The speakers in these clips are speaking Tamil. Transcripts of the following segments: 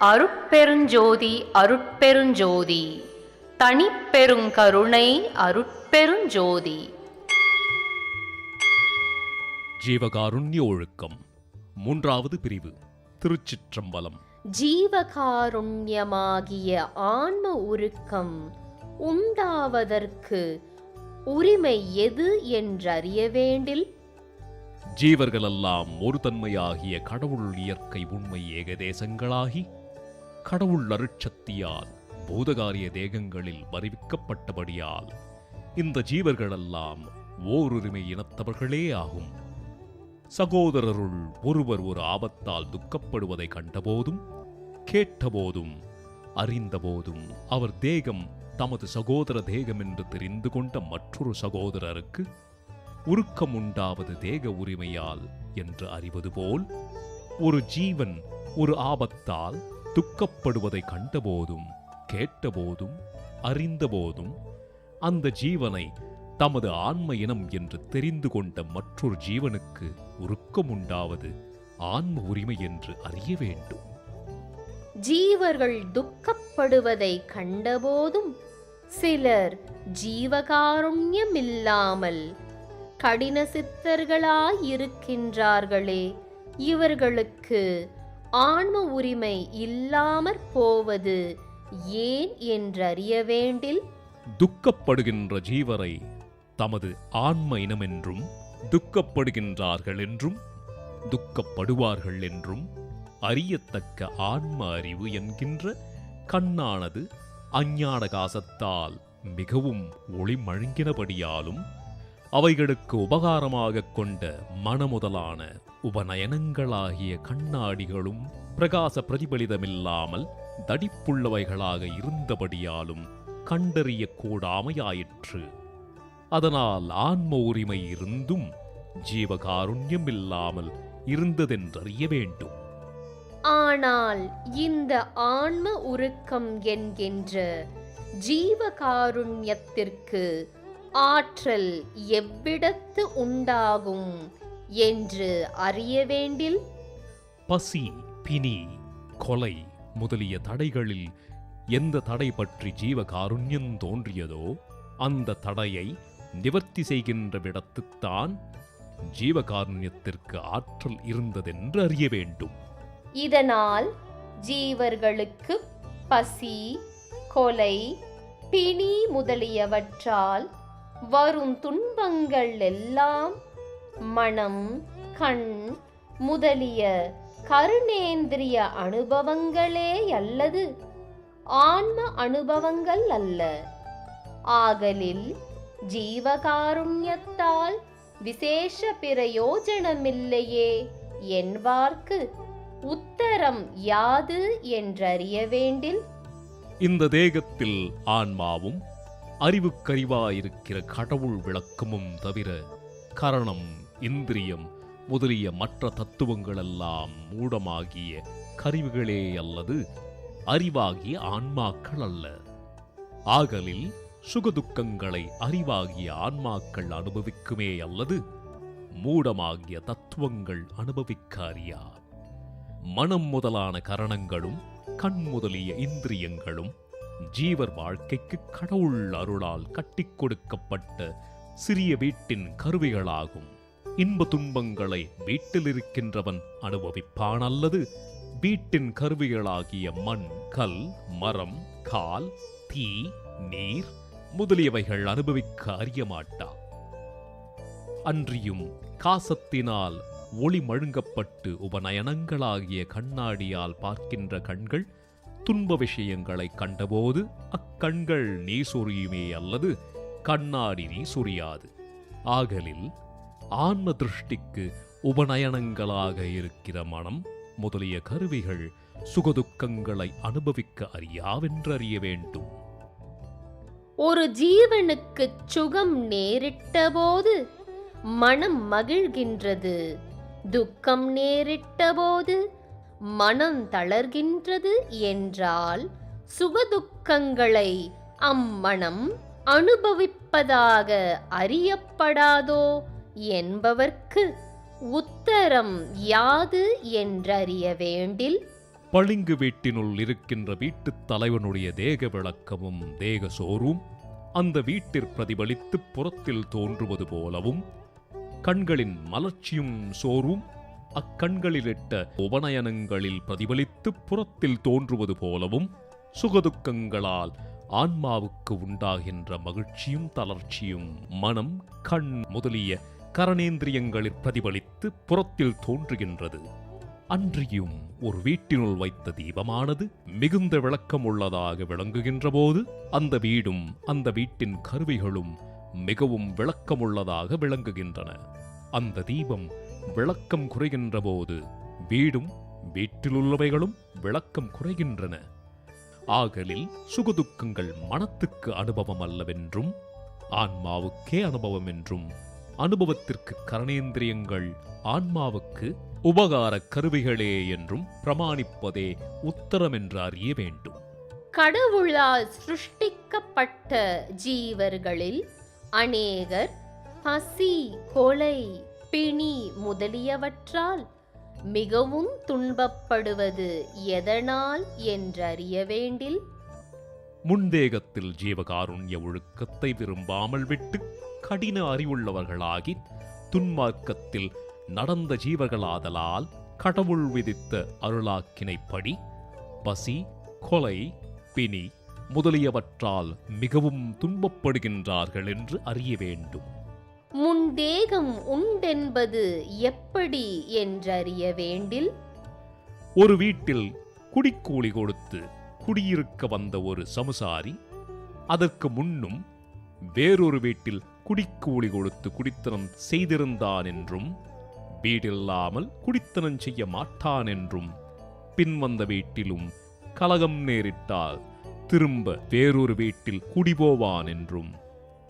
அருட்பெருஞ்சோதி அருட்பெருஞ்சோதி. தனிப்பெருங்கருணை அருட்பெருஞ்சோதி. ஜீவகாருண்ய ஒழுக்கம். மூன்றாவது பிரிவு. திருச்சிற்றம்பலம். ஜீவகாருண்யமாகிய ஆன்ம உருக்கம் உண்டாவதற்கு உரிமை எது என்றறிய வேண்டில்? ஜீவர்களெல்லாம் ஒரு தன்மையாகிய கடவுள் இயற்கை உண்மை ஏகதேசங்களாகி கடவுள் அருட்சக்தியால் பூதகாரிய தேகங்களில் வருவிக்கப்பட்டபடியால் இந்த ஜீவர்களெல்லாம் ஓருரிமை இனத்தவர்களே ஆகும். சகோதரருள் ஒருவர் ஒரு ஆபத்தால் துக்கப்படுவதை கண்டபோதும் கேட்டபோதும் அறிந்தபோதும் அவர் தேகம் தமது சகோதர தேகம் என்று தெரிந்து கொண்ட மற்றொரு சகோதரருக்கு உருக்கம் உண்டாவது தேக உரிமையால் என்று அறிவது போல் ஒரு ஜீவன் ஒரு ஆபத்தால் துக்கப்படுவதை கண்டபோதும் கேட்டபோதும் அறிந்தபோதும் அந்த ஜீவனை தமது ஆன்ம இனம் என்று தெரிந்து கொண்ட மற்றொரு ஜீவனுக்கு உருக்கம் உண்டாவது ஆன்ம உரிமை என்று அறிய வேண்டும். ஜீவர்கள் துக்கப்படுவதை கண்டபோதும் சிலர் ஜீவகாருண்யமில்லாமல் கடின சித்தர்களாயிருக்கின்றார்களே இவர்களுக்கு ஆன்ம உரிமை இல்லாமற் போவது ஏன் என்றறிய வேண்டில் துக்கப்படுகின்ற ஜீவரை தமது ஆன்ம இனமென்றும் துக்கப்படுகின்றார்கள் என்றும் துக்கப்படுவார்கள் என்றும் அறியத்தக்க ஆன்ம அறிவு என்கின்ற கண்ணானது அஞ்ஞான காசத்தால் மிகவும் ஒளிமழுங்கினபடியாலும் அவைகளுக்கு உபகாரமாகக் கொண்ட மனமுதலான உபநயனங்களாகிய கண்ணாடிகளும் பிரகாச பிரதிபலிதமில்லாமல் தடிப்புள்ளவைகளாக இருந்தபடியாலும் கண்டறிய கூடாமையாயிற்று. அதனால் ஆன்ம உரிமை இருந்தும் ஜீவகாருண்யம் இல்லாமல் இருந்ததென்றறிய வேண்டும். ஆனால் இந்த ஆன்ம உருக்கம் என்கின்ற ஜீவகாருண்யத்திற்கு ஆற்றல் எவ்விடத்து உண்டாகும் என்று அறிய வேண்டில்? பசி பிணி கொலை முதலிய தடைகளில் எந்த தடை பற்றி ஜீவகாருண்யம் தோன்றியதோ அந்த தடையை நிவர்த்தி செய்கின்ற விடத்துத்தான் ஜீவகாருண்யத்திற்கு ஆற்றல் இருந்ததென்று அறிய வேண்டும். இதனால் ஜீவர்களுக்கு பசி கொலை பிணி முதலியவற்றால் வரும் துன்பங்கள் எல்லாம் மனம் கண் முதலிய கருணேந்திரிய அனுபவங்களே அல்லது ஆன்ம அனுபவங்கள் அல்ல. ஆகலில் ஜீவகாருண்யத்தால் விசேஷ பிரயோஜனமில்லையே என்பார்க்கு உத்தரம் யாது என்றறிய வேண்டில்? இந்த தேகத்தில் ஆன்மாவும் அறிவுக்கறிவாயிருக்கிற கடவுள் விளக்கமும் தவிர கரணம் இந்திரியம் முதலிய மற்ற தத்துவங்களெல்லாம் மூடமாகிய கருவிகளே அல்லது அறிவாகிய ஆன்மாக்கள் அல்ல. ஆகலில் சுகதுக்கங்களை அறிவாகிய ஆன்மாக்கள் அனுபவிக்குமே அல்லது மூடமாகிய தத்துவங்கள் அனுபவிக்க அறியா மனம் முதலான கரணங்களும் கண் முதலிய இந்திரியங்களும் ஜீவர் வாழ்க்கைக்கு கடவுள் அருளால் கட்டிக் கொடுக்கப்பட்ட சிறிய வீட்டின் கருவிகளாகும். இன்ப துன்பங்களை வீட்டில் இருக்கின்றவன் அனுபவிப்பான் அல்லது வீட்டின் கருவிகளாகிய மண் கல் மரம் கால் தீ நீர் முதலியவைகள் அனுபவிக்க அறிய மாட்டா அன்றியும் காசத்தினால் ஒளி மழுங்கப்பட்டு உபநயனங்களாகிய கண்ணாடியால் பார்க்கின்ற கண்கள் துன்ப விஷயங்களை கண்டபோது அக்கண்கள் நீ சொரியுமே அல்லது கண்ணாடி நீ சொரியாது ஆகலில் ஆன்ம திருஷ்டிக்கு உபநயனங்களாக இருக்கிற மனம் முதலிய கருவிகள் சுகதுக்கங்களை அனுபவிக்க அறியாவென்றறிய வேண்டும். ஒரு ஜீவனுக்கு சுகம் நேரிட்ட போது மனம் மகிழ்கின்றது. துக்கம் நேரிட்ட போது மனம் தளர்கின்றது என்றால் சுகதுக்கங்களை அம்மனம் அனுபவிப்பதாக அறியப்படாதோ என்பவர்க்கு உத்தரம் யாது என்றறிய வேண்டில் பளிங்கு வீட்டினுள் இருக்கின்ற வீட்டுத் தலைவனுடைய தேக விளக்கமும் தேக சோறும் அந்த வீட்டிற் பிரதிபலித்து புறத்தில் தோன்றுவது போலவும் கண்களின் மலர்ச்சியும் சோறும் அக்கண்களிலிட்ட உபநயனங்களில் பிரதிபலித்து புறத்தில் தோன்றுவது போலவும் சுகதுக்கங்களால் ஆன்மாவுக்கு உண்டாகின்ற மகிழ்ச்சியும் தளர்ச்சியும் மனம் கண் முதலிய கரணேந்திரியங்களில் பிரதிபலித்து புறத்தில் தோன்றுகின்றது. அன்றியும் ஒரு வீட்டினுள் வைத்த தீபமானது மிகுந்த விளக்கமுள்ளதாக விளங்குகின்ற போது அந்த வீடும் அந்த வீட்டின் கருவிகளும் மிகவும் விளக்கமுள்ளதாக விளங்குகின்றன. அந்த தீபம் விளக்கம் குறைகின்ற போது வீடும் வீட்டிலுள்ளவைகளும் விளக்கம் குறைகின்றன. ஆகலில் சுகதுக்கங்கள் மனத்துக்கு அனுபவம் அல்லவென்றும் ஆன்மாவுக்கே அனுபவம் என்றும் அனுபவத்திற்கு கரணேந்திரியங்கள் ஆன்மாவுக்கு உபகார கருவிகளே என்றும் பிரமாணிப்பதே உத்தரம் என்று அறிய வேண்டும். கடவுளால் சிருஷ்டிக்கப்பட்ட ஜீவர்களில் அநேகர் பசி கொலை பிணி முதலியவற்றால் மிகவும் துன்பப்படுவது எதனால் என்றறிய வேண்டில்? முன்தேகத்தில் ஜீவகாருண்ய ஒழுக்கத்தை விரும்பாமல் விட்டு கடின அறிவுள்ளவர்களாகி துன்மார்க்கத்தில் நடந்த ஜீவர்களாதலால் கடவுள் விதித்த அருளாக்கினைப்படி பசி கொலை பிணி முதலியவற்றால் மிகவும் துன்பப்படுகின்றார்கள் என்று அறிய வேண்டும். முன்தேகம் உண்டென்பது எப்படி என்றறிய வேண்டில்? ஒரு வீட்டில் குடிக்கூலி கொடுத்து குடியிருக்க வந்த ஒரு சமுசாரி அதற்கு முன்னும் வேறொரு வீட்டில் குடிக்கூலி கொடுத்து குடித்தனம் செய்திருந்தான் என்றும் வீடில்லாமல் குடித்தனம் செய்ய மாட்டான் என்றும் பின்வந்த வீட்டிலும் கலகம் நேரிட்டால் திரும்ப வேறொரு வீட்டில் குடிபோவான் என்றும்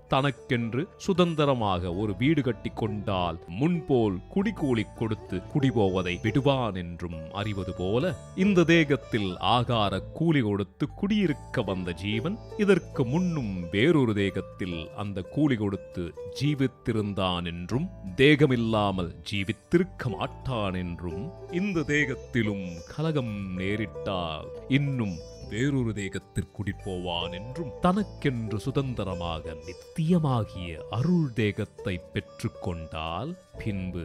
தனக்கென்று சுதந்திரமாக ஒரு வீடு கட்டி கொண்டால் முன்போல் குடிகூலி கொடுத்து குடிபோவதை விடுவான் என்றும் அறிவது போல இந்த தேகத்தில் ஆகார கூலி கொடுத்து குடியிருக்க வந்த ஜீவன் இதற்கு முன்னும் வேறொரு தேகத்தில் அந்த கூலி கொடுத்து ஜீவித்திருந்தான் என்றும் தேகமில்லாமல் ஜீவித்திருக்க மாட்டான் என்றும் இந்த தேகத்திலும் கலகம் நேரிட்டால் இன்னும் வேறொரு தேகத்திற்கு குடிப்போவான் என்றும் தனக்கென்று சுதந்திரமாக நித்தியமாகிய அருள் தேகத்தை பெற்றுக்கொண்டால் பின்பு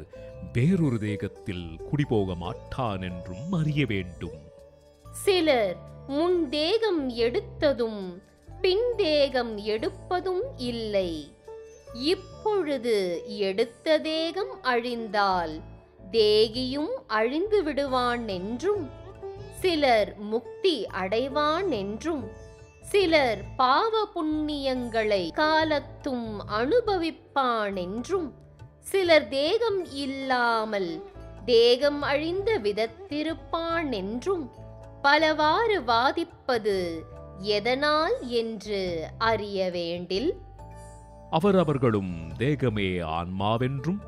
வேறொரு தேகத்தில் குடிபோக மாட்டான் என்றும் அறிய வேண்டும். சிலர் முன்தேகம் எடுத்ததும் பின் தேகம் எடுப்பதும் இல்லை. இப்பொழுது எடுத்த தேகம் அழிந்தால் தேகியும் அழிந்து விடுவான் என்றும் சிலர் முக்தி அடைவான் என்றும் சிலர் பாவ புண்ணியங்களை காலத்தும் அனுபவிப்பான் என்றும் சிலர் தேகம் இல்லாமல் தேகம் அழிந்த விதத்திருப்பான் என்றும் பலவாறு வாதிப்பது எதனால் என்று அறிய வேண்டில்? அவரவர்களும் தேகமே ஆன்மாவென்றும்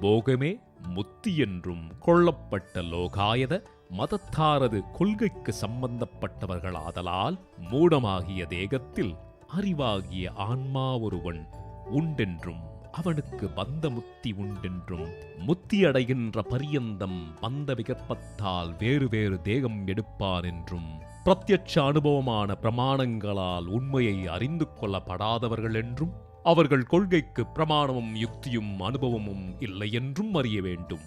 போகமே முத்தி என்றும் கொள்ளப்பட்ட லோகாயத மதத்தாரது கொள்கைக்கு சம்பந்தப்பட்டவர்களாதலால் மூடமாகிய தேகத்தில் அறிவாகிய ஆன்மா ஒருவன் உண்டென்றும் அவனுக்கு பந்த முத்தி உண்டென்றும் முத்தியடைகின்ற பரியந்தம் பந்த விகற்பத்தால் வேறு வேறு தேகம் எடுப்பான் என்றும் பிரத்யட்ச அனுபவமான பிரமாணங்களால் உண்மையை அறிந்து கொள்ளப்படாதவர்கள் என்றும் அவர்கள் கொள்கைக்கு பிரமாணமும் யுக்தியும் அனுபவமும் இல்லை என்றும் அறிய வேண்டும்.